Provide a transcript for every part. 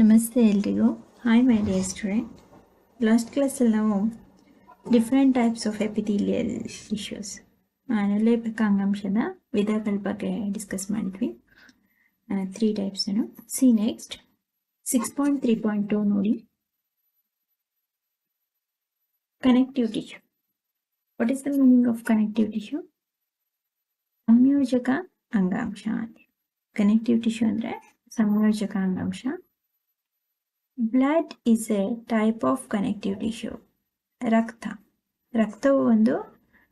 ನಮಸ್ತೆ ಎಲ್ರಿಗೂ. Hi my dear student last ಕ್ಲಾಸಲ್ಲಿ ನಾವು different types of epithelial tissues ಅನುಲೇಪಕ ಅಂಗಾಂಶದ ವಿಧಗಳ ಬಗ್ಗೆ ಡಿಸ್ಕಸ್ ಮಾಡಿದ್ವಿ. Three ಟೈಪ್ಸನ್ನು see next six point three point two ನೋಡಿ. Connective tissue what is the meaning of connective tissue ಸಂಯೋಜಕ ಅಂಗಾಂಶ ಕನೆಕ್ಟಿವ್ ಟಿಶ್ಯೂ ಅಂದರೆ ಸಂಯೋಜಕ ಅಂಗಾಂಶ. Blood is a type of connective tissue ರಕ್ತ. ರಕ್ತವು ಒಂದು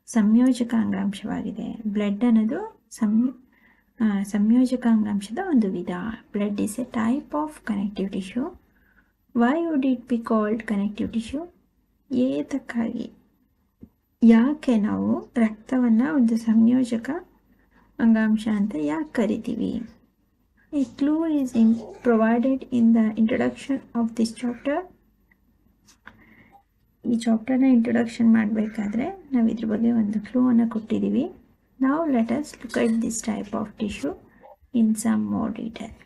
ಸಂಯೋಜಕ ಅಂಗಾಂಶವಾಗಿದೆ. ಬ್ಲಡ್ ಅನ್ನೋದು ಸಂ ಸಂಯೋಜಕ ಅಂಗಾಂಶದ ಒಂದು ವಿಧ. Blood is a type of connective tissue why would it be called connective tissue ಏತಕ್ಕಾಗಿ? ಯಾಕೆ ನಾವು ರಕ್ತವನ್ನು ಒಂದು ಸಂಯೋಜಕ ಅಂಗಾಂಶ ಅಂತ ಯಾಕೆ ಕರಿತೀವಿ? A clue is in, provided in the introduction of this chapter. ಈ ಚಾಪ್ಟರ್ನ ಇಂಟ್ರೊಡಕ್ಷನ್ ಮಾಡಬೇಕಾದ್ರೆ ನಾವು ಇದ್ರ ಬಗ್ಗೆ ಒಂದು ಕ್ಲೂವನ್ನು ಕೊಟ್ಟಿದ್ದೀವಿ ನಾವು let's look at this type of tissue in some more detail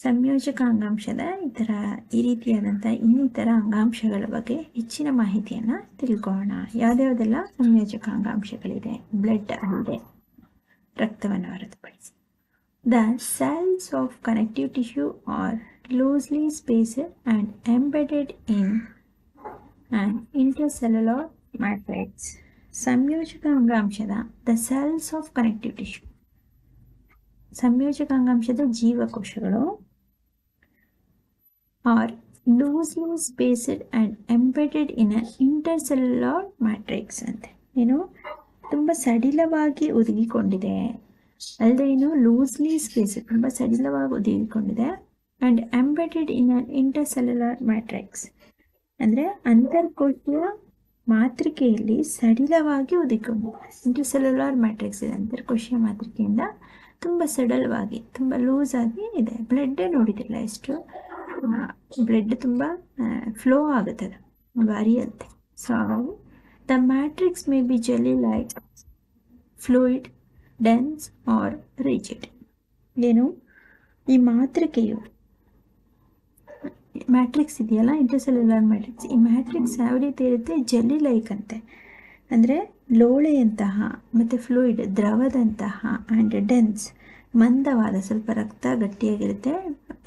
ಸಂಯೋಜಕ ಅಂಗಾಂಶದ ಈ ಥರ ಈ ರೀತಿಯಾದಂಥ ಇನ್ನಿತರ ಅಂಗಾಂಶಗಳ ಬಗ್ಗೆ ಹೆಚ್ಚಿನ ಮಾಹಿತಿಯನ್ನು ತಿಳ್ಕೊಳ್ಳೋಣ. ಯಾವುದ್ಯಾವುದೆಲ್ಲ ಸಂಯೋಜಕ ಅಂಗಾಂಶಗಳಿದೆ? ಬ್ಲಡ್ ಅಲ್ಲದೆ ರಕ್ತವನ್ನು ಹೊರತುಪಡಿಸಿ. The cells of connective tissue are loosely spaced and embedded in an intercellular matrix. ಸಂಯೋಜಕ ಅಂಗಾಂಶದ the cells of connective tissue ಸಂಯೋಜಕ ಅಂಗಾಂಶದ ಜೀವಕೋಶಗಳು are loosely spaced and embedded in a intercellular matrix ಅಂತೆ. ಏನು? ತುಂಬ ಸಡಿಲವಾಗಿ ಒದಗಿಕೊಂಡಿದೆ. ಅಲ್ಲದೆ ಏನು ಲೂಸ್ಲಿ ಸ್ಪೇಸ್ ತುಂಬ ಸಡಿಲವಾಗಿ ಒದಗಿಕೊಂಡಿದೆ and embedded in an intercellular matrix ಅಂದರೆ ಅಂತರ್ಕೋಶೀಯ ಮಾತೃಕೆಯಲ್ಲಿ ಸಡಿಲವಾಗಿ ಒದಿಕೊಂಡಿದೆ ಇಂಟರ್ಸೆಲ್ಯುಲರ್ ಮ್ಯಾಟ್ರಿಕ್ಸ್ ಇದೆ, ಅಂತರ್ಕೋಶೀಯ ಮಾತೃಕೆಯಿಂದ ತುಂಬ ಸಡಲವಾಗಿ, ತುಂಬ ಲೂಸ್ ಆಗಿ ಇದೆ. ಬ್ಲಡ್ಡೇ ನೋಡಿದಿಲ್ಲ ಎಷ್ಟು? ಬ್ಲಡ್ ತುಂಬ ಫ್ಲೋ ಆಗುತ್ತದೆ ಅದು ಹರಿಯುತ್ತೆ so the matrix may be jelly like fluid dense or rigid ಏನು? ಈ ಮಾತೃಕೆಯು ಮ್ಯಾಟ್ರಿಕ್ಸ್ ಇದೆಯಲ್ಲ ಇಂಟರ್ಸೆಲ್ಯುಲರ್ ಮ್ಯಾಟ್ರಿಕ್ಸ್ ಈ ಮ್ಯಾಟ್ರಿಕ್ಸ್ ಯಾವ ರೀತಿ ಇರುತ್ತೆ? ಜೆಲ್ಲಿ ಲೈಕ್ ಅಂತೆ. ಅಂದರೆ ಲೋಳೆಯಂತಹ ಮತ್ತು ಫ್ಲೂಯಿಡ್ ದ್ರವದಂತಹ ಆ್ಯಂಡ್ ಡೆನ್ಸ್ ಮಂದವಾದ ಸ್ವಲ್ಪ ರಕ್ತ ಗಟ್ಟಿಯಾಗಿರುತ್ತೆ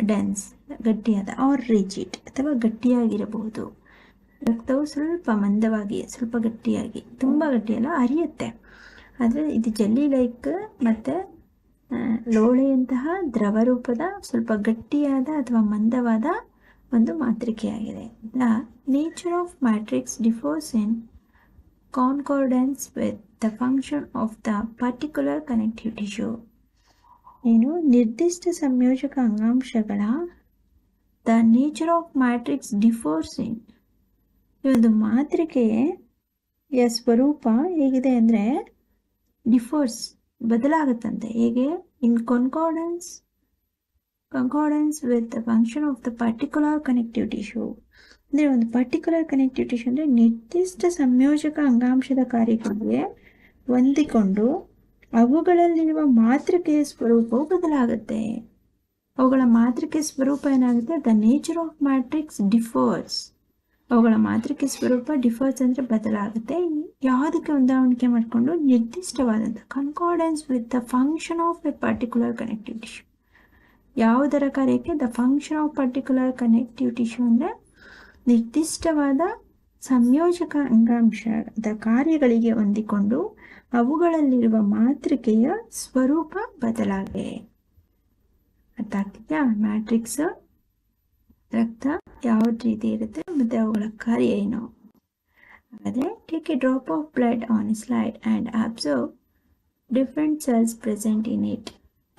ಡೆನ್ಸ್ ಗಟ್ಟಿಯಾದ ಆರ್ ರಿಜಿಡ್ ಅಥವಾ ಗಟ್ಟಿಯಾಗಿರಬಹುದು. ರಕ್ತವು ಸ್ವಲ್ಪ ಮಂದವಾಗಿ ಸ್ವಲ್ಪ ಗಟ್ಟಿಯಾಗಿ ತುಂಬ ಗಟ್ಟಿಯಲ್ಲ ಹರಿಯುತ್ತೆ ಆದರೆ ಇದು ಜೆಲ್ಲಿ ಲೈಕ್ ಮತ್ತು ಲೋಳೆಯಂತಹ ದ್ರವ ರೂಪದ ಸ್ವಲ್ಪ ಗಟ್ಟಿಯಾದ ಅಥವಾ ಮಂದವಾದ ಒಂದು ಮಾತೃಕೆಯಾಗಿದೆ the nature of matrix differs in concordance with the function of the particular connective tissue. ಏನು ನಿರ್ದಿಷ್ಟ ಸಂಯೋಜಕ ಅಂಗಾಂಶಗಳ the nature of matrix differs in ಈ ಒಂದು ಮಾತೃಕೆಯ ಸ್ವರೂಪ ಹೇಗಿದೆ ಅಂದರೆ ಡಿಫೋರ್ಸ್ ಬದಲಾಗುತ್ತಂತೆ. ಹೇಗೆ? In concordance concordance with the function of the particular connective tissue ಅಂದರೆ ಒಂದು ಪರ್ಟಿಕ್ಯುಲರ್ ಕನೆಕ್ಟಿವ್ ಟಿಶ್ಯೂ ಅಂದರೆ ನಿರ್ದಿಷ್ಟ ಸಂಯೋಜಕ ಅಂಗಾಂಶದ ಕಾರ್ಯಗಳಿಗೆ ಹೊಂದಿಕೊಂಡು ಅವುಗಳಲ್ಲಿರುವ ಮಾತೃಕೆಯ ಸ್ವರೂಪವು ಬದಲಾಗುತ್ತೆ. ಅವುಗಳ ಮಾತೃಕೆ ಸ್ವರೂಪ ಏನಾಗುತ್ತೆ? The nature of matrix differs ಅವುಗಳ ಮಾತೃಕೆ ಸ್ವರೂಪ ಡಿಫರ್ಸ್ ಅಂದರೆ ಬದಲಾಗುತ್ತೆ. ಯಾವುದಕ್ಕೆ ಹೊಂದಾಣಿಕೆ ಮಾಡಿಕೊಂಡು ನಿರ್ದಿಷ್ಟವಾದಂಥ concordance with the function of a particular connective tissue ಯಾವುದರ ಕಾರ್ಯಕ್ಕೆ? The function of particular connective tissue ಅಂದರೆ ನಿರ್ದಿಷ್ಟವಾದ ಸಂಯೋಜಕ ಅಂಗಾಂಶದ ಕಾರ್ಯಗಳಿಗೆ ಹೊಂದಿಕೊಂಡು ಅವುಗಳಲ್ಲಿರುವ ಮಾತೃಕೆಯ ಸ್ವರೂಪ ಬದಲಾಗಿದೆ ಅರ್ಥ ಆಗ್ತಿದೆಯಾ? ಮ್ಯಾಟ್ರಿಕ್ಸ್ ರಕ್ತ ಯಾವ ರೀತಿ ಇರುತ್ತೆ ಮತ್ತು ಅವುಗಳ ಕಾರ್ಯ ಏನು? ಹಾಗಾದರೆ take a drop of blood on slide and observe different cells present in it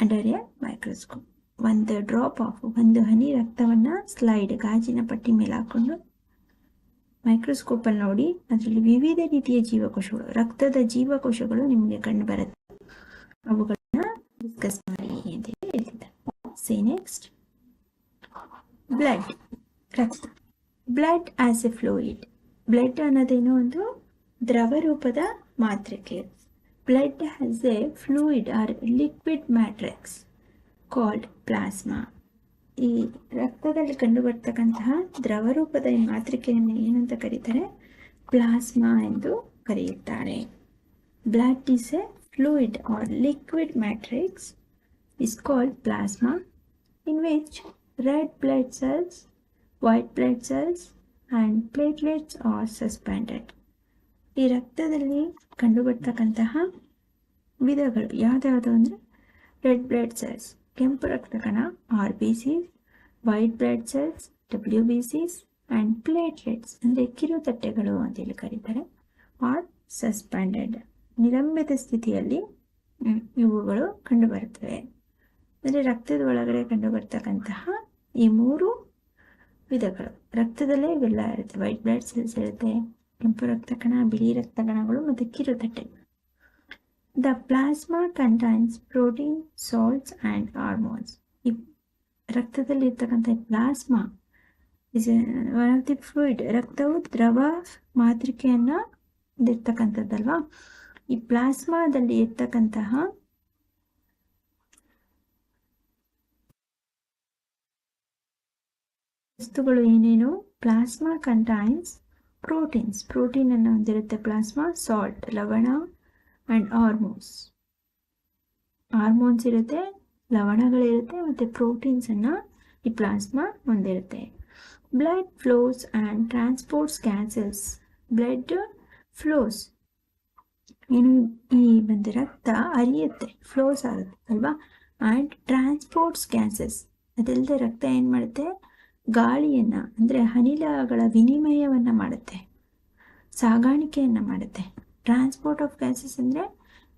under a microscope ಒಂದು ಡ್ರಾಪ್ ಆಫ್ ಒಂದು ಹನಿ ರಕ್ತವನ್ನು ಸ್ಲೈಡ್ ಗಾಜಿನ ಪಟ್ಟಿ ಮೇಲೆ ಹಾಕ್ಕೊಂಡು ಮೈಕ್ರೋಸ್ಕೋಪಲ್ಲಿ ನೋಡಿ, ಅದರಲ್ಲಿ ವಿವಿಧ ರೀತಿಯ ಜೀವಕೋಶಗಳು, ರಕ್ತದ ಜೀವಕೋಶಗಳು ನಿಮಗೆ ಕಂಡು ಬರುತ್ತೆ. ಅವುಗಳನ್ನ ಡಿಸ್ಕಸ್ ಮಾಡಿ ಅಂತ ಹೇಳ್ತಿದ್ದಾರೆ ಸೇ ನೆಕ್ಸ್ಟ್ ಬ್ಲಡ್ ರಕ್ತ blood as a fluid blood ಅನ್ನೋದೇನು ಒಂದು ದ್ರವ ರೂಪದ ಮಾತೃಕೆ blood has a fluid or liquid matrix called plasma ಈ ರಕ್ತದಲ್ಲಿ ಕಂಡುಬರ್ತಕ್ಕಂತಹ ದ್ರವ ರೂಪದ ಈ ಮಾತೃಕೆಯನ್ನು ಏನಂತ ಕರೀತಾರೆ? ಪ್ಲಾಸ್ಮಾ ಎಂದು ಕರೆಯುತ್ತಾರೆ. Blood is a fluid or liquid matrix is called plasma in which red blood cells, white blood cells and platelets are suspended. ಈ ರಕ್ತದಲ್ಲಿ ಕಂಡುಬರ್ತಕ್ಕಂತಹ ವಿಧಗಳು ಯಾವುದ್ಯಾವುದು ಅಂದರೆ ರೆಡ್ ಬ್ಲಡ್ ಸೆಲ್ಸ್ ಕೆಂಪು ರಕ್ತ ಕಣ R B Cs white blood cells W B Cs and platelets ಅಂದರೆ ಕಿರುತಟ್ಟೆಗಳು ಅಂತೇಳಿ ಕರೀತಾರೆ ಆರ್ ಸಸ್ಪೆಂಡೆಡ್ ನಿಲಂಬಿತ ಸ್ಥಿತಿಯಲ್ಲಿ ಇವುಗಳು ಕಂಡುಬರುತ್ತವೆ ಅಂದರೆ ರಕ್ತದ ಒಳಗಡೆ ಕಂಡುಬರ್ತಕ್ಕಂತಹ ಈ ಮೂರು ವಿಧಗಳು. ರಕ್ತದಲ್ಲೇ ಇವೆಲ್ಲ ಇರುತ್ತೆ. ವೈಟ್ ಬ್ಲಡ್ ಸೆಲ್ಸ್ ಇರುತ್ತೆ, ಕೆಂಪು ರಕ್ತ ಕಣ ಬಿಳಿ ರಕ್ತ ಕಣಗಳು ಮತ್ತು ಕಿರುತಟ್ಟೆಗಳು the plasma contains protein salts and hormones ಈ ರಕ್ತದಲ್ಲಿ ಇರ್ತಕ್ಕಂಥ plasma is one of the fluid ರಕ್ತವು ದ್ರವ ಮಾತೃಕೆಯನ್ನು ಇರ್ತಕ್ಕಂಥದ್ದಲ್ವಾ ಈ ಪ್ಲಾಸ್ಮಾದಲ್ಲಿ ಇರ್ತಕ್ಕಂತಹ ವಸ್ತುಗಳು ಏನೇನು? Plasma contains proteins. ಪ್ರೋಟೀನ್ ಅನ್ನು ಹೊಂದಿರುತ್ತೆ ಪ್ಲಾಸ್ಮಾ, ಸಾಲ್ಟ್, ಲವಣ ಆ್ಯಂಡ್ ಹಾರ್ಮೋನ್ಸ್. ಹಾರ್ಮೋನ್ಸ್ ಇರುತ್ತೆ, ಲವಣಗಳಿರುತ್ತೆ ಮತ್ತು ಪ್ರೋಟೀನ್ಸನ್ನು ಈ ಪ್ಲಾಸ್ಮಾ ಹೊಂದಿರುತ್ತೆ. Blood flows and transports gases blood flows ಏನು? ಈ ಒಂದು ರಕ್ತ ಅರಿಯುತ್ತೆ ಫ್ಲೋಸ್ ಆಗುತ್ತೆ ಅಲ್ವಾ? ಆ್ಯಂಡ್ ಟ್ರಾನ್ಸ್ಪೋರ್ಟ್ಸ್ ಗ್ಯಾಸಸ್ ಅದಲ್ಲದೆ ರಕ್ತ ಏನು ಮಾಡುತ್ತೆ? ಗಾಳಿಯನ್ನು, ಅಂದರೆ ಅನಿಲಗಳ ವಿನಿಮಯವನ್ನು ಮಾಡುತ್ತೆ. ಸಾಗಾಣಿಕೆಯನ್ನು ಮಾಡುತ್ತೆ. ಟ್ರಾನ್ಸ್ಪೋರ್ಟ್ ಆಫ್ ಗ್ಯಾಸಸ್ ಅಂದರೆ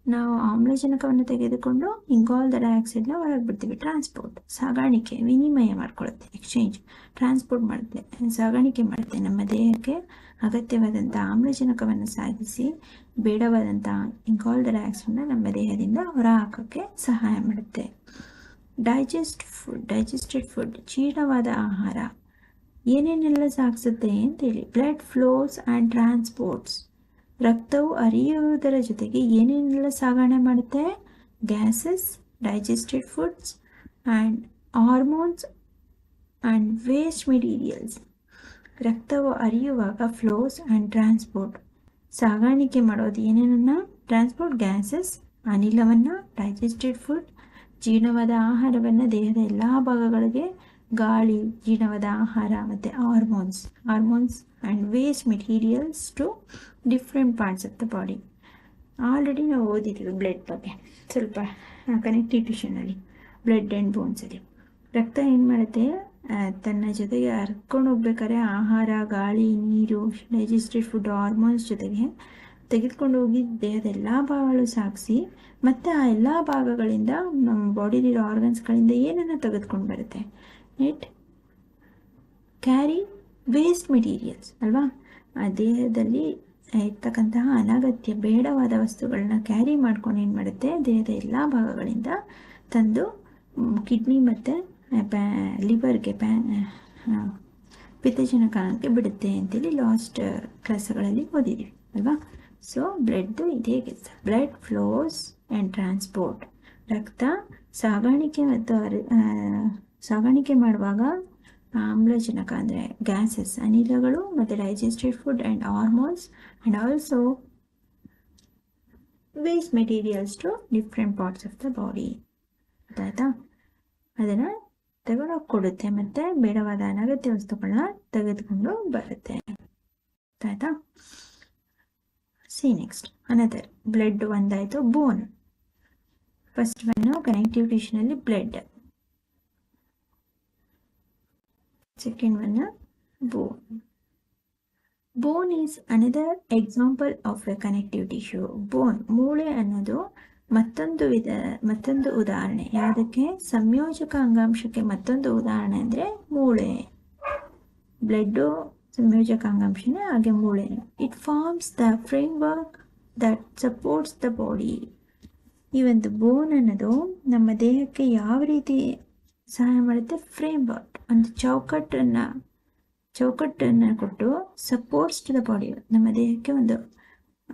ನಾವು ಆಮ್ಲಜನಕವನ್ನು ತೆಗೆದುಕೊಂಡು ಇಂಗಾಲ್ ದ ಡೈಆಕ್ಸೈಡ್ನ ಹೊರಗೆ ಬಿಡ್ತೀವಿ. ಟ್ರಾನ್ಸ್ಪೋರ್ಟ್ ಸಾಗಾಣಿಕೆ, ವಿನಿಮಯ ಮಾಡ್ಕೊಳ್ಳುತ್ತೆ ಎಕ್ಸ್ಚೇಂಜ್ ಟ್ರಾನ್ಸ್ಪೋರ್ಟ್ ಮಾಡುತ್ತೆ, ಸಾಗಾಣಿಕೆ ಮಾಡುತ್ತೆ. ನಮ್ಮ ದೇಹಕ್ಕೆ ಅಗತ್ಯವಾದಂಥ ಆಮ್ಲಜನಕವನ್ನು ಸಾಗಿಸಿ ಬೇಡವಾದಂಥ ಇಂಗಾಲ್ ದ ಡೈಆಕ್ಸೈಡ್ನ ನಮ್ಮ ದೇಹದಿಂದ ಹೊರಹಾಕೋಕ್ಕೆ ಸಹಾಯ ಮಾಡುತ್ತೆ. ಡೈಜೆಸ್ಟ್ ಫುಡ್ ಡೈಜೆಸ್ಟೆಡ್ ಫುಡ್ ಜೀರ್ಣವಾದ ಆಹಾರ. ಏನೇನೆಲ್ಲ ಸಾಗಿಸುತ್ತೆ ಅಂತೇಳಿ. ಬ್ಲಡ್ ಫ್ಲೋಸ್ ಆ್ಯಂಡ್ ಟ್ರಾನ್ಸ್ಪೋರ್ಟ್ಸ್ ರಕ್ತವು ಅರಿಯುವುದರ ಜೊತೆಗೆ ಏನೇನೆಲ್ಲ ಸಾಗಣೆ ಮಾಡುತ್ತೆ? Gases digested foods and hormones and waste materials ರಕ್ತವು ಅರಿಯುವಾಗ ಫ್ಲೋಸ್ ಆ್ಯಂಡ್ ಟ್ರಾನ್ಸ್ಪೋರ್ಟ್ ಸಾಗಾಣಿಕೆ ಮಾಡೋದು ಏನೇನನ್ನು? ಟ್ರಾನ್ಸ್ಪೋರ್ಟ್ ಗ್ಯಾಸಸ್ ಅನಿಲವನ್ನು ಡೈಜೆಸ್ಟೆಡ್ ಫುಡ್ ಜೀರ್ಣವಾದ ಆಹಾರವನ್ನು ದೇಹದ ಎಲ್ಲ ಭಾಗಗಳಿಗೆ ಗಾಳಿ, ಜೀರ್ಣವಾದ ಆಹಾರ ಮತ್ತು hormones hormones and waste materials to different parts of the body already ನಾವು ಓದಿದ್ದೀವಿ ಬ್ಲಡ್ ಬಗ್ಗೆ. ಸ್ವಲ್ಪ ಕನೆಕ್ಟಿವ್ ಟಿಶ್ಯೂನಲ್ಲಿ ಬ್ಲಡ್ ಆ್ಯಂಡ್ ಬೋನ್ಸಲ್ಲಿ ರಕ್ತ ಏನು ಮಾಡುತ್ತೆ? ತನ್ನ ಜೊತೆಗೆ ಹರ್ಕೊಂಡು ಹೋಗ್ಬೇಕಾದ್ರೆ ಆಹಾರ, ಗಾಳಿ, ನೀರು ಡೈಜೆಸ್ಟೆಡ್ ಫುಡ್ ಹಾರ್ಮೋನ್ಸ್ ಜೊತೆಗೆ ತೆಗೆದುಕೊಂಡು ಹೋಗಿ ದೇಹದ ಎಲ್ಲ ಭಾಗಗಳು ಸಾಗಿಸಿ ಮತ್ತು ಆ ಎಲ್ಲ ಭಾಗಗಳಿಂದ ನಮ್ಮ ಬಾಡಿಲಿರೋ ಆರ್ಗನ್ಸ್ಗಳಿಂದ ಏನನ್ನು ತೆಗೆದುಕೊಂಡು ಬರುತ್ತೆ? ನೆಟ್ ಕ್ಯಾರಿ ವೇಸ್ಟ್ ಮೆಟೀರಿಯಲ್ಸ್ ಅಲ್ವಾ? ಆ ದೇಹದಲ್ಲಿ ಇರ್ತಕ್ಕಂತಹ ಅನಗತ್ಯ ಬೇಡವಾದ ವಸ್ತುಗಳನ್ನ ಕ್ಯಾರಿ ಮಾಡ್ಕೊಂಡು ಏನು ಮಾಡುತ್ತೆ? ದೇಹದ ಎಲ್ಲ ಭಾಗಗಳಿಂದ ತಂದು ಕಿಡ್ನಿ ಮತ್ತು ಪ್ಯಾ ಲಿವರ್ಗೆ ಪ್ಯಾ ಪಿತ್ತಜನಕಾಂಗಕ್ಕೆ ಬಿಡುತ್ತೆ ಅಂತೇಳಿ ಲಾಸ್ಟ್ ಕ್ಲಾಸ್ಗಳಲ್ಲಿ ಓದಿದ್ದೀವಿ ಅಲ್ವಾ? ಸೊ ಬ್ಲಡ್ದು ಇದೇ ಕೆಲಸ. ಬ್ಲಡ್ ಫ್ಲೋಸ್ ಆ್ಯಂಡ್ ಟ್ರಾನ್ಸ್ಪೋರ್ಟ್ ರಕ್ತ ಸಾಗಾಣಿಕೆ ಮತ್ತು ಸಾಗಾಣಿಕೆ ಮಾಡುವಾಗ ಆಮ್ಲಜನಕ ಅಂದರೆ ಗ್ಯಾಸಸ್ ಅನಿಲಗಳು ಮತ್ತು digested food and hormones and also waste materials to different parts of the body ಗೊತ್ತಾಯ್ತಾ? ಅದನ್ನು ತಗೊಂಡೋಗಿ ಕೊಡುತ್ತೆ ಮತ್ತು ಬೇಡವಾದ ಅನಗತ್ಯ ವಸ್ತುಗಳನ್ನ ತೆಗೆದುಕೊಂಡು ಬರುತ್ತೆ. ಆಯಿತಾ ಸಿ ನೆಕ್ಸ್ಟ್ ಅನದರ್ ಬ್ಲಡ್ ಒಂದಾಯಿತು. Bone first one connective ಟಿಶ್ಯೂನಲ್ಲಿ blood second one bone bone is another example of a connective tissue bone ಮೂಳೆ ಅನ್ನೋದು ಮತ್ತೊಂದು ವಿಧ, ಮತ್ತೊಂದು ಉದಾಹರಣೆ. ಯಾವುದಕ್ಕೆ? ಸಂಯೋಜಕ ಅಂಗಾಂಶಕ್ಕೆ ಮತ್ತೊಂದು ಉದಾಹರಣೆ ಅಂದರೆ ಮೂಳೆ. ಬ್ಲಡ್ಡು ಸಂಯೋಜಕ ಅಂಗಾಂಶನೇ ಹಾಗೆ ಮೂಳೆ it forms the work that supports the body ಈ ಒಂದು ಬೋನ್ ಅನ್ನೋದು ನಮ್ಮ ದೇಹಕ್ಕೆ ಯಾವ ರೀತಿ ಸಹಾಯ ಮಾಡುತ್ತೆ? ಫ್ರೇಮ್ ವರ್ಕ್ ಒಂದು ಚೌಕಟ್ಟನ್ನು ಚೌಕಟ್ಟನ್ನು ಕೊಟ್ಟು ಸಪೋರ್ಟ್ಸ್ ಟು ದ ಬಾಡಿ ನಮ್ಮ ದೇಹಕ್ಕೆ ಒಂದು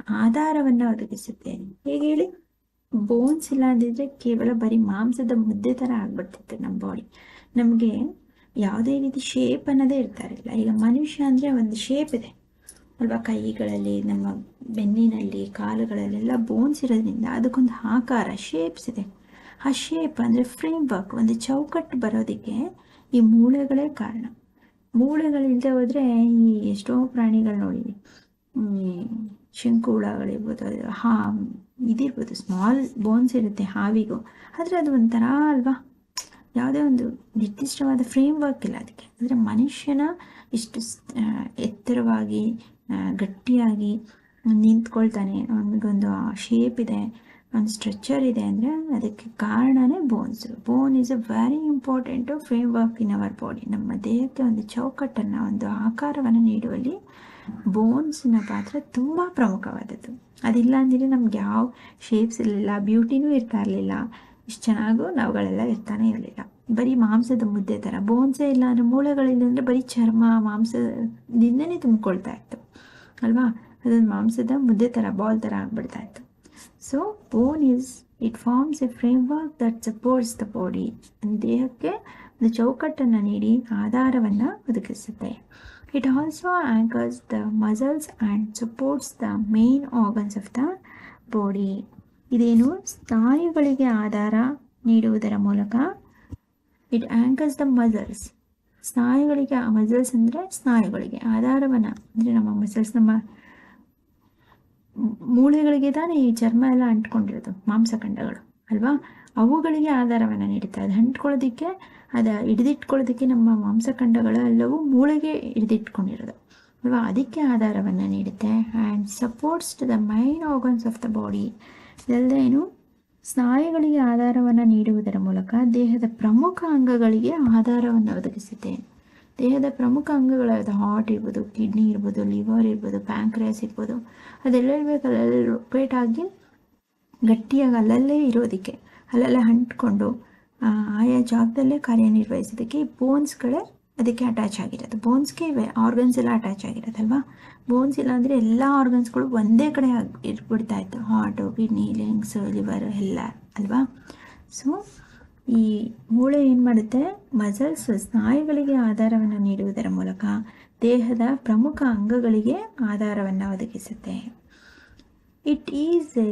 ಆಧಾರವನ್ನು ಒದಗಿಸುತ್ತೆ. ಹೇಗೆ ಹೇಳಿ? ಬೋನ್ಸ್ ಇಲ್ಲ ಕೇವಲ ಬರೀ ಮಾಂಸದ ಮುದ್ದೆ ಥರ ಆಗ್ಬಿಡ್ತಿತ್ತು ನಮ್ಮ ಬಾಡಿ ನಮಗೆ ಯಾವುದೇ ರೀತಿ ಶೇಪ್ ಅನ್ನೋದೇ ಇರ್ತಾ ಇರಲಿಲ್ಲ ಈಗ ಮನುಷ್ಯ ಅಂದರೆ ಒಂದು ಶೇಪ್ ಇದೆ. ಅಲ್ವಾ? ಕೈಗಳಲ್ಲಿ, ನಮ್ಮ ಬೆನ್ನಿನಲ್ಲಿ ಕಾಲುಗಳಲ್ಲೆಲ್ಲ ಬೋನ್ಸ್ ಇರೋದ್ರಿಂದ ಅದಕ್ಕೊಂದು ಆಕಾರ ಶೇಪ್ಸ್ ಇದೆ. ಆ ಶೇಪ್ ಅಂದರೆ ಫ್ರೇಮ್ ವರ್ಕ್ ಒಂದು ಚೌಕಟ್ಟು ಬರೋದಕ್ಕೆ ಈ ಮೂಳೆಗಳೇ ಕಾರಣ. ಮೂಳೆಗಳಿಲ್ಲದೆ ಹೋದರೆ ಈ ಎಷ್ಟೋ ಪ್ರಾಣಿಗಳು ನೋಡಿ, ಈ ಶಂಕು ಹುಳಗಳಿರ್ಬೋದು ಅದು ಹಾ ಇದಿರ್ಬೋದು ಸ್ಮಾಲ್ ಬೋನ್ಸ್ ಇರುತ್ತೆ ಹಾವಿಗೂ. ಆದರೆ ಅದು ಒಂಥರ ಅಲ್ವಾ? ಯಾವುದೇ ಒಂದು ನಿರ್ದಿಷ್ಟವಾದ ಫ್ರೇಮ್ ವರ್ಕ್ ಇಲ್ಲ ಅದಕ್ಕೆ. ಅಂದರೆ ಮನುಷ್ಯನ ಇಷ್ಟು ಎತ್ತರವಾಗಿ ಗಟ್ಟಿಯಾಗಿ ನಿಂತ್ಕೊಳ್ತಾನೆ. ಅವನಿಗೊಂದು ಶೇಪ್ ಇದೆ, ಒಂದು ಸ್ಟ್ರಕ್ಚರ್ ಇದೆ ಅಂದರೆ ಅದಕ್ಕೆ ಕಾರಣನೇ bones bone is a very important framework in our body ನಮ್ಮ ದೇಹಕ್ಕೆ ಒಂದು ಚೌಕಟ್ಟನ್ನು, ಒಂದು ಆಕಾರವನ್ನು ನೀಡುವಲ್ಲಿ ಬೋನ್ಸ್ನ ಪಾತ್ರ ತುಂಬ ಪ್ರಮುಖವಾದದ್ದು. ಅದಿಲ್ಲ ಅಂದರೆ ನಮ್ಗೆ ಯಾವ ಶೇಪ್ಸ್ ಇರಲಿಲ್ಲ ಬ್ಯೂಟಿನೂ ಇರ್ತಾ ಇರಲಿಲ್ಲ. ಇಷ್ಟು ಚೆನ್ನಾಗೂ ನಾವುಗಳೆಲ್ಲ ಇರ್ತಾನೆ ಇರಲಿಲ್ಲ. ಬರೀ ಮಾಂಸದ ಮುದ್ದೆ ಥರ ಬೋನ್ಸೇ ಇಲ್ಲ ಅಂದರೆ ಮೂಳೆಗಳಿಲ್ಲ ಅಂದರೆ ಬರೀ ಚರ್ಮ ಮಾಂಸದಿಂದನೇ ತುಂಬಿಕೊಳ್ತಾ ಇತ್ತು. ಅಲ್ವಾ? ಅದೊಂದು ಮಾಂಸದ ಮುದ್ದೆ ಥರ ಬಾಲ್ ಥರ ಆಗ್ಬಿಡ್ತಾ ಇತ್ತು. So bone is it forms a framework that supports the body ದೇಹಕ್ಕೆ ಒಂದು ಚೌಕಟ್ಟನ್ನು ನೀಡಿ ಆಧಾರವನ್ನು ಒದಗಿಸುತ್ತೆ. It also anchors the muscles and supports the main organs of the body ಇದೇನು ಸ್ನಾಯುಗಳಿಗೆ ಆಧಾರ ನೀಡುವುದರ ಮೂಲಕ? ಇಟ್ ಆಂಕರ್ಸ್ ದ ಮಸಲ್ಸ್ ಸ್ನಾಯುಗಳಿಗೆ ಮಸಲ್ಸ್ ಅಂದರೆ ಸ್ನಾಯುಗಳಿಗೆ ಆಧಾರವನ್ನು. ಅಂದರೆ ನಮ್ಮ ಮಸಲ್ಸ್ ನಮ್ಮ ಮೂಳೆಗಳಿಗೆ ತಾನೇ ಈ ಚರ್ಮ ಎಲ್ಲ ಅಂಟ್ಕೊಂಡಿರೋದು, ಮಾಂಸಖಂಡಗಳು, ಅಲ್ವಾ? ಅವುಗಳಿಗೆ ಆಧಾರವನ್ನು ನೀಡುತ್ತೆ. ಅದು ಅಂಟ್ಕೊಳ್ಳೋದಕ್ಕೆ, ಅದು ಹಿಡಿದಿಟ್ಕೊಳ್ಳೋದಕ್ಕೆ ನಮ್ಮ ಮಾಂಸಖಂಡಗಳು ಎಲ್ಲವೂ ಮೂಳೆಗೆ ಹಿಡಿದಿಟ್ಕೊಂಡಿರೋದು, ಅಲ್ವಾ? ಅದಕ್ಕೆ ಆಧಾರವನ್ನು ನೀಡುತ್ತೆ. And supports to the main organs of the body ಇದಲ್ಲದೆ ಏನು ಸ್ನಾಯುಗಳಿಗೆ ಆಧಾರವನ್ನು ನೀಡುವುದರ ಮೂಲಕ ದೇಹದ ಪ್ರಮುಖ ಅಂಗಗಳಿಗೆ ಆಧಾರವನ್ನು ಒದಗಿಸುತ್ತೆ ದೇಹದ ಪ್ರಮುಖ ಅಂಗಗಳಾದ ಹಾರ್ಟ್ ಇರ್ಬೋದು ಕಿಡ್ನಿ ಇರ್ಬೋದು ಲಿವರ್ ಇರ್ಬೋದು ಪ್ಯಾಂಕ್ರಿಯಾಸ್ ಇರ್ಬೋದು. ಅದೆಲ್ಲ ಇರಬೇಕು ರೊಪೇಟ್ ಆಗಿ ಗಟ್ಟಿಯಾಗಿ ಅಲ್ಲಲ್ಲೇ ಇರೋದಕ್ಕೆ, ಅಲ್ಲಲ್ಲೇ ಅಂಟ್ಕೊಂಡು ಆಯಾ ಜಾಗದಲ್ಲೇ ಕಾರ್ಯನಿರ್ವಹಿಸೋದಕ್ಕೆ ಬೋನ್ಸ್ಗಳೇ ಅದಕ್ಕೆ ಅಟ್ಯಾಚ್ ಆಗಿರೋದು. ಬೋನ್ಸ್ಗೆ ಇವೆ ಆರ್ಗನ್ಸ್ ಎಲ್ಲ ಅಟ್ಯಾಚ್ ಆಗಿರೋದಲ್ವಾ? ಬೋನ್ಸ್ ಇಲ್ಲ ಅಂದರೆ ಎಲ್ಲ ಆರ್ಗನ್ಸ್ಗಳು ಒಂದೇ ಕಡೆ ಇಟ್ಬಿಡ್ತಾ ಇತ್ತು. ಹಾರ್ಟು ಕಿಡ್ನಿ ಲಿಂಗ್ಸ್ ಲಿವರ್ ಎಲ್ಲ ಅಲ್ವಾ? ಸೊ ಈ ಮೂಳೆ ಏನು ಮಾಡುತ್ತೆ? ಮಸಲ್ಸ್ ಸ್ನಾಯುಗಳಿಗೆ ಆಧಾರವನ್ನು ನೀಡುವುದರ ಮೂಲಕ ದೇಹದ ಪ್ರಮುಖ ಅಂಗಗಳಿಗೆ ಆಧಾರವನ್ನು ಒದಗಿಸುತ್ತೆ. It is a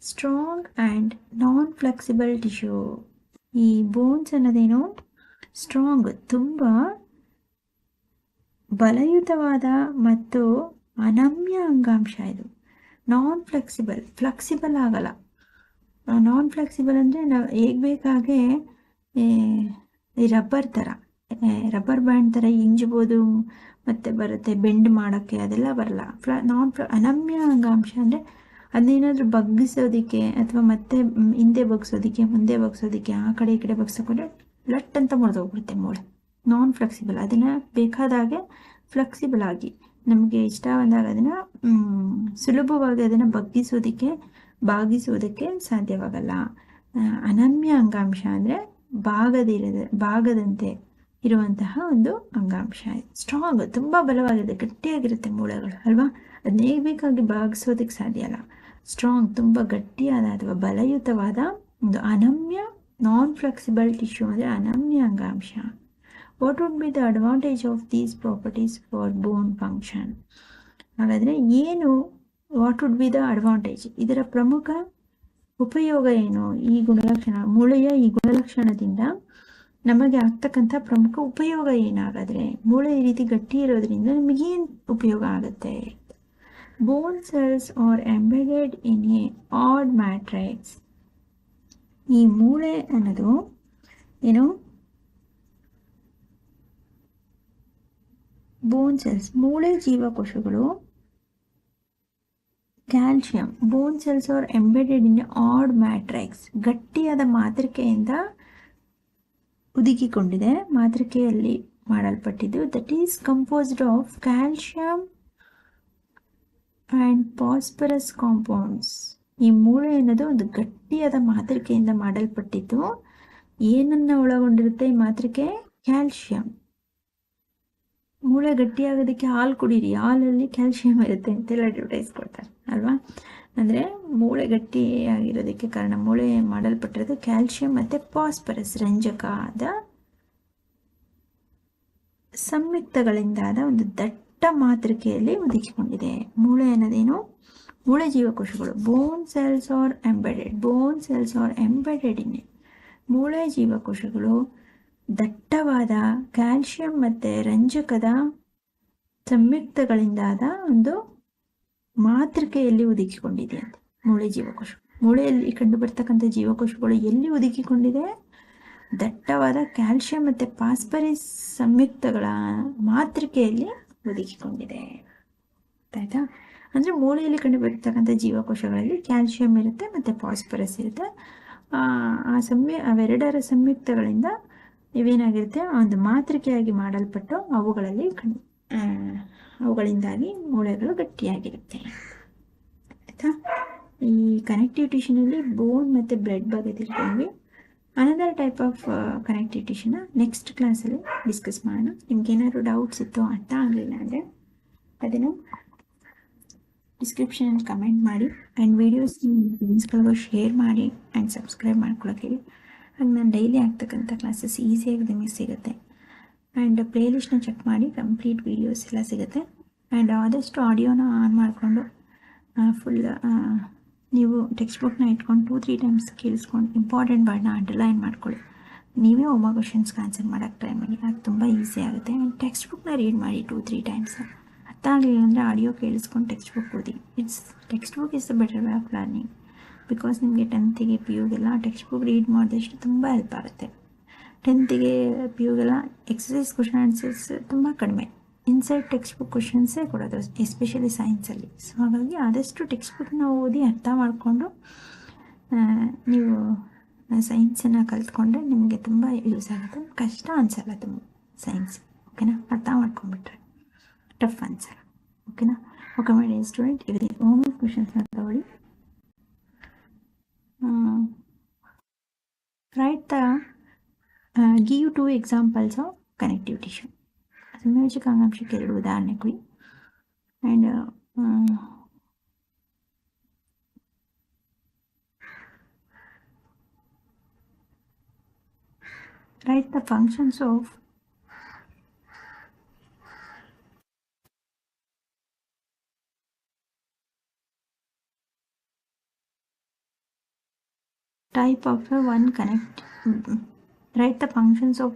strong and non flexible tissue ಈ ಬೋನ್ಸ್ ಅನ್ನೋದೇನು? ಸ್ಟ್ರಾಂಗ್ ತುಂಬ ಬಲಯುತವಾದ ಮತ್ತು ಅನಮ್ಯ ಅಂಗಾಂಶ ಇದು. ನಾನ್ ಫ್ಲೆಕ್ಸಿಬಲ್ ಫ್ಲೆಕ್ಸಿಬಲ್ ಆಗಲ್ಲ. ನಾನ್ ಫ್ಲೆಕ್ಸಿಬಲ್ ಅಂದರೆ ನಾವು ಹೇಗೆ ಬೇಕಾಗೆ ಈ ರಬ್ಬರ್ ಥರ ರಬ್ಬರ್ ಬ್ಯಾಂಡ್ ಥರ ಇಂಜ್ಬೋದು, ಮತ್ತು ಬರುತ್ತೆ ಬೆಂಡ್ ಮಾಡೋಕ್ಕೆ ಅದೆಲ್ಲ ಬರಲ್ಲ. ಫ್ಲ ನಾನ್ ಫ್ಲ ಅನಮ್ಯ ಅಂಗಾಂಶ ಅಂದರೆ ಅದನ್ನೇನಾದರೂ ಬಗ್ಗಿಸೋದಕ್ಕೆ ಅಥವಾ ಮತ್ತೆ ಹಿಂದೆ ಬಗ್ಸೋದಕ್ಕೆ, ಮುಂದೆ ಬಗ್ಸೋದಕ್ಕೆ, ಆ ಕಡೆ ಈ ಕಡೆ ಬಗ್ಸೋಕೊಂಡ್ರೆ ಲಟ್ ಅಂತ ಮುರಿದೋಗ್ಬಿಡುತ್ತೆ ಮೂಳೆ. ನಾನ್ ಫ್ಲೆಕ್ಸಿಬಲ್ ಅದನ್ನು ಬೇಕಾದಾಗೆ ಫ್ಲೆಕ್ಸಿಬಲ್ ಆಗಿ ನಮಗೆ ಇಷ್ಟ ಬಂದಾಗ ಅದನ್ನು ಸುಲಭವಾಗಿ ಅದನ್ನು ಬಗ್ಗಿಸೋದಕ್ಕೆ ಭಾಗಿಸೋದಕ್ಕೆ ಸಾಧ್ಯವಾಗಲ್ಲ. ಅನನ್ಯ ಅಂಗಾಂಶ ಅಂದರೆ ಭಾಗದಿರದ ಭಾಗದಂತೆ ಇರುವಂತಹ ಒಂದು ಅಂಗಾಂಶ. ಸ್ಟ್ರಾಂಗ್ ತುಂಬ ಬಲವಾಗಿದೆ, ಗಟ್ಟಿಯಾಗಿರುತ್ತೆ ಮೂಳೆಗಳು, ಅಲ್ವಾ? ಅದನ್ನ ಹೇಗೆ ಬೇಕಾಗಿ ಭಾಗಿಸೋದಕ್ಕೆ ಸಾಧ್ಯ ಅಲ್ಲ. ಸ್ಟ್ರಾಂಗ್ ತುಂಬ ಗಟ್ಟಿಯಾದ ಅಥವಾ ಬಲಯುತವಾದ ಒಂದು ಅನಮ್ಯ ನಾನ್ ಫ್ಲೆಕ್ಸಿಬಲ್ ಟಿಶ್ಯೂ ಅಂದರೆ ಅನಮ್ಯ ಅಂಗಾಂಶ. What would be the advantage of these properties for bone function ಹಾಗಾದರೆ ಏನು what would be the advantage ಇದರ ಪ್ರಮುಖ ಉಪಯೋಗ ಏನು? ಈ ಗುಣಲಕ್ಷಣ, ಮೂಳೆಯ ಈ ಗುಣಲಕ್ಷಣದಿಂದ ನಮಗೆ ಆಗ್ತಕ್ಕಂಥ ಪ್ರಮುಖ ಉಪಯೋಗ ಏನಾಗಾದರೆ, ಮೂಳೆ ಈ ರೀತಿ ಗಟ್ಟಿ ಇರೋದ್ರಿಂದ ನಮಗೇನು ಉಪಯೋಗ ಆಗುತ್ತೆ? Bone cells are embedded in a hard matrix ಈ ಮೂಳೆ ಅನ್ನೋದು ಏನು ಬೋನ್ ಸೆಲ್ಸ್ ಮೂಳೆ ಜೀವಕೋಶಗಳು calcium bone cells are embedded in hard matrix ಗಟ್ಟಿಯಾದ ಮಾತೃಕೆಯಿಂದ ಹುದುಗಿಕೊಂಡಿದೆ ಮಾತೃಕೆಯಲ್ಲಿ ಮಾಡಲ್ಪಟ್ಟಿದ್ದು that is composed of calcium and phosphorus compounds ಈ ಮೂಳೆ ಅನ್ನೋದು ಒಂದು ಗಟ್ಟಿಯಾದ ಮಾತೃಕೆಯಿಂದ ಮಾಡಲ್ಪಟ್ಟಿದ್ದು ಏನನ್ನ ಒಳಗೊಂಡಿರುತ್ತೆ ಈ ಮಾತೃಕೆ ಕ್ಯಾಲ್ಶಿಯಂ ಮೂಳೆ ಗಟ್ಟಿಯಾಗೋದಕ್ಕೆ ಹಾಲು ಕುಡೀರಿ. ಹಾಲಲ್ಲಿ ಕ್ಯಾಲ್ಶಿಯಂ ಇರುತ್ತೆ ಅಂತೆಲ್ಲ ಅಡ್ವರ್ಟೈಸ್ ಕೊಡ್ತಾರೆ, ಅಲ್ವಾ? ಅಂದರೆ ಮೂಳೆ ಗಟ್ಟಿಯಾಗಿರೋದಕ್ಕೆ ಕಾರಣ, ಮೂಳೆ ಮಾಡಲ್ಪಟ್ಟಿರೋದು ಕ್ಯಾಲ್ಶಿಯಂ ಮತ್ತು ಫಾಸ್ಫರಸ್ ರಂಜಕದ ಸಂಯುಕ್ತಗಳಿಂದಾದ ಒಂದು ದಟ್ಟ ಮಾತೃಕೆಯಲ್ಲಿ ಒದಗಿಕೊಂಡಿದೆ ಮೂಳೆ ಅನ್ನೋದೇನು? ಮೂಳೆ ಜೀವಕೋಶಗಳು. Bone cells are embedded bone cells are embedded in ಮೂಳೆ ಜೀವಕೋಶಗಳು ದಟ್ಟವಾದ ಕ್ಯಾಲ್ಶಿಯಂ ಮತ್ತು ರಂಜಕದ ಸಂಯುಕ್ತಗಳಿಂದಾದ ಒಂದು ಮಾತೃಕೆಯಲ್ಲಿ ಒದಗಿಕೊಂಡಿದೆ ಅಂತ. ಮೂಳೆ ಜೀವಕೋಶ. ಮೂಳೆಯಲ್ಲಿ ಕಂಡು ಬರ್ತಕ್ಕಂಥ ಜೀವಕೋಶಗಳು ಎಲ್ಲಿ ಒದಗಿಕೊಂಡಿದೆ ದಟ್ಟವಾದ ಕ್ಯಾಲ್ಶಿಯಂ ಮತ್ತು ಪಾಸ್ಪರಿಸ್ ಸಂಯುಕ್ತಗಳ ಮಾತೃಕೆಯಲ್ಲಿ ಒದಗಿಕೊಂಡಿದೆ ಆಯಿತಾ? ಅಂದರೆ ಮೂಳೆಯಲ್ಲಿ ಕಂಡು ಬರ್ತಕ್ಕಂಥ ಜೀವಕೋಶಗಳಲ್ಲಿ ಕ್ಯಾಲ್ಶಿಯಂ ಇರುತ್ತೆ ಮತ್ತು ಪಾಸ್ಪರಸ್ ಇರುತ್ತೆ. ಆ ಸಂಯು, ಅವೆರಡರ ಸಂಯುಕ್ತಗಳಿಂದ ಇವೇನಾಗಿರುತ್ತೆ ಒಂದು ಮಾತೃಕೆಯಾಗಿ ಮಾಡಲ್ಪಟ್ಟು ಅವುಗಳಲ್ಲಿ ಕಣ್ ಅವುಗಳಿಂದಾಗಿ ಮೂಳೆಗಳು ಗಟ್ಟಿಯಾಗಿರುತ್ತೆ. ಆಯಿತಾ? ಈ ಕನೆಕ್ಟಿವ್ ಟಿಶ್ಯೂನಲ್ಲಿ ಬೋನ್ ಮತ್ತು ಬ್ಲಡ್ ಬಗ್ಗೆ ತಿಳ್ಕೊಂಡ್ವಿ ಅನದರ್ ಟೈಪ್ ಆಫ್ ಕನೆಕ್ಟಿವ್ ಟಿಶ್ಯೂನ ನೆಕ್ಸ್ಟ್ ಕ್ಲಾಸಲ್ಲಿ ಡಿಸ್ಕಸ್ ಮಾಡೋಣ. ನಿಮ್ಗೆ ಏನಾದರೂ ಡೌಟ್ಸ್ ಇತ್ತು ಅರ್ಥ ಆಗಲಿಲ್ಲ ಅಂದರೆ ಅದನ್ನು ಡಿಸ್ಕ್ರಿಪ್ಷನಲ್ಲಿ ಕಮೆಂಟ್ ಮಾಡಿ. ಆ್ಯಂಡ್ ವೀಡಿಯೋಸ್ ನಿಮ್ಮ ಫ್ರೆಂಡ್ಸ್ಗಳಿಗೂ ಶೇರ್ ಮಾಡಿ ಆ್ಯಂಡ್ ಸಬ್ಸ್ಕ್ರೈಬ್ ಮಾಡ್ಕೊಳಕ್ಕೆ ಹಾಗೆ ನಾನು ಡೈಲಿ ಆಗ್ತಕ್ಕಂಥ ಕ್ಲಾಸಸ್ ಈಸಿಯಾಗಿ ನಿಮಗೆ ಸಿಗುತ್ತೆ. ಆ್ಯಂಡ್ ಪ್ಲೇಲಿಸ್ಟ್ನ ಚೆಕ್ ಮಾಡಿ ಕಂಪ್ಲೀಟ್ ವೀಡಿಯೋಸ್ ಎಲ್ಲ ಸಿಗುತ್ತೆ. ಆ್ಯಂಡ್ ಆದಷ್ಟು ಆಡಿಯೋನ ಆನ್ ಮಾಡಿಕೊಂಡು ಫುಲ್ ನೀವು ಟೆಕ್ಸ್ಟ್ ಬುಕ್ನ ಇಟ್ಕೊಂಡು ಟೂ ತ್ರೀ ಟೈಮ್ಸ್ ಕೇಳಿಸ್ಕೊಂಡು ಇಂಪಾರ್ಟೆಂಟ್ ವರ್ಡ್ನ ಅಂಡರ್ಲೈನ್ ಮಾಡ್ಕೊಳ್ಳಿ. ನೀವೇ ಒಮ್ಮ ಕ್ವಶನ್ಸ್ಗೆ ಆನ್ಸರ್ ಮಾಡೋಕ್ಕೆ ಟ್ರೈ ಮಾಡಿ. ಅದು ತುಂಬ ಈಸಿ ಆಗುತ್ತೆ. ಆ್ಯಂಡ್ ಟೆಕ್ಸ್ಟ್ ಬುಕ್ನ ರೀಡ್ ಮಾಡಿ ಟೂ ತ್ರೀ ಟೈಮ್ಸ್ ಅರ್ಥ ಆಗಲಿಲ್ಲ ಅಂದರೆ ಆಡಿಯೋ ಕೇಳಿಸ್ಕೊಂಡು ಟೆಕ್ಸ್ಟ್ ಬುಕ್ ಓದಿ. It's textbook is the better way of learning because ನಿಮಗೆ ಟೆಂತಿಗೆ ಪಿ ಯುಗೆಲ್ಲ ಟೆಕ್ಸ್ಟ್ ಬುಕ್ ರೀಡ್ ಮಾಡಿದಷ್ಟು ತುಂಬ ಹೆಲ್ಪ್ ಆಗುತ್ತೆ. ಟೆಂತಿಗೆ ಪಿ ಯುಗೆಲ್ಲ ಎಕ್ಸಸೈಸ್ ಕ್ವಶನ್ ಆನ್ಸರ್ಸ್ ತುಂಬ ಕಡಿಮೆ. ಇನ್ಸೈಡ್ ಟೆಕ್ಸ್ಟ್ ಬುಕ್ ಕ್ವಶನ್ಸೇ ಕೊಡೋದು ಎಸ್ಪೆಷಲಿ ಸೈನ್ಸಲ್ಲಿ ಸೊ ಹಾಗಾಗಿ ಆದಷ್ಟು ಟೆಕ್ಸ್ಟ್ ಬುಕ್ನ ಓದಿ ಅರ್ಥ ಮಾಡಿಕೊಂಡು ನೀವು ಸೈನ್ಸನ್ನು ಕಲ್ತ್ಕೊಂಡ್ರೆ ನಿಮಗೆ ತುಂಬ ಯೂಸ್ ಆಗುತ್ತೆ. ಕಷ್ಟ ಅನಿಸಲ್ಲ ತುಂಬ ಸೈನ್ಸ್ ಓಕೆನಾ ಅರ್ಥ ಮಾಡ್ಕೊಂಡ್ಬಿಟ್ರೆ. ಟಫ್ ಅನ್ಸಲ್ಲ ಓಕೆನಾ ಓಕೆ ಮಾಡಿ ಸ್ಟೂಡೆಂಟ್ ಇವರಿಗೆ ಹೋಮ್ ಕ್ವಶನ್ಸ್ನ ತಗೊಳ್ಳಿ Hmm. um, write the uh, uh, give you two examples of connective tissue. So, we will check you the and uh, um, write the functions of type of a one connect write the functions of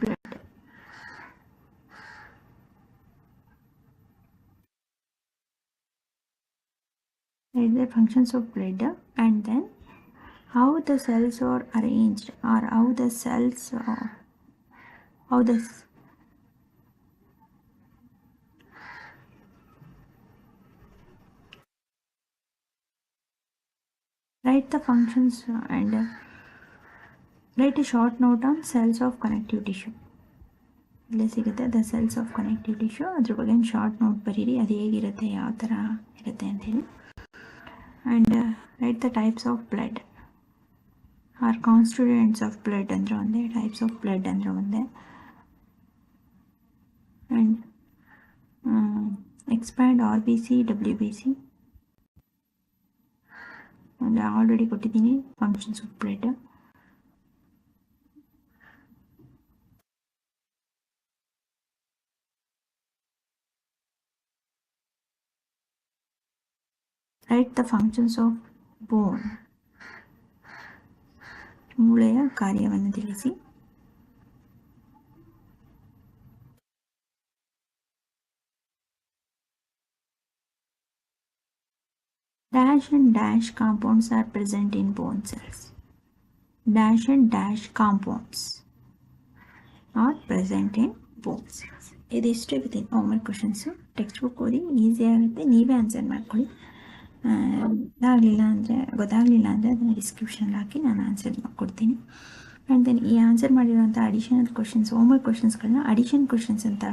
blood write the functions of blood and then how the cells are arranged or how the cells are how the write the functions and uh, write a short note on cells of connective tissue. ಇಲ್ಲೇ ಸಿಗುತ್ತೆ the cells of connective tissue ಅದ್ರ ಬಗ್ಗೆ ಒಂದು short note ಬರೀರಿ ಅದು ಹೇಗಿರುತ್ತೆ ಯಾವ ಥರ ಇರುತ್ತೆ ಅಂಥೇಳಿ. And write the types of blood or constituents of blood ಅಂದರೆ ಒಂದೇ ಟೈಪ್ಸ್ ಆಫ್ ಬ್ಲಡ್ ಅಂದರೆ ಒಂದೇ. And expand R B C W B C ಅಂದರೆ ಆಲ್ರೆಡಿ ಕೊಟ್ಟಿದ್ದೀನಿ. Functions of blood write the functions of bone ಮೂಳೆಯ ಕಾರ್ಯವನ್ನು ತಿಳಿಸಿ. Dash and dash compounds are present in bone cells. Dash and dash compounds are present in bone cells. ಇದಿಷ್ಟು within homework questions text book ಓದಿ easy ಆಗುತ್ತೆ. ನೀವೇ answer ಮಾಡ್ಕೊಳ್ಳಿ. ಗೊತ್ತಾಗಲಿಲ್ಲ ಅಂದರೆ ಗೊತ್ತಾಗಲಿಲ್ಲ ಅಂದರೆ ಅದನ್ನು ಡಿಸ್ಕ್ರಿಪ್ಷನ್ ಹಾಕಿ ನಾನು ಆನ್ಸರ್ ಕೊಡ್ತೀನಿ. ಆ್ಯಂಡ್ ದೆನ್ ಈ ಆನ್ಸರ್ ಮಾಡಿರೋಂಥ ಅಡಿಷನಲ್ ಕ್ವಶನ್ಸ್ ಹೋಮ್ವರ್ಕ್ ಕ್ವಶನ್ಸ್ಗಳನ್ನ ಅಡಿಷನ್ ಕ್ವಶನ್ಸ್ ಅಂತ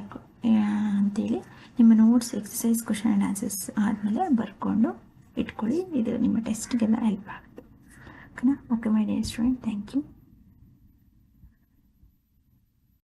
ಅಂತೇಳಿ ನಿಮ್ಮ notes exercise question and answers ಆದಮೇಲೆ ಬರ್ಕೊಂಡು ಇಟ್ಕೊಳ್ಳಿ. ಇದು ನಿಮ್ಮ ಟೆಸ್ಟ್ಗೆಲ್ಲ ಹೆಲ್ಪ್ ಆಗುತ್ತೆ. ಓಕೆನಾ? Okay my dear student thank you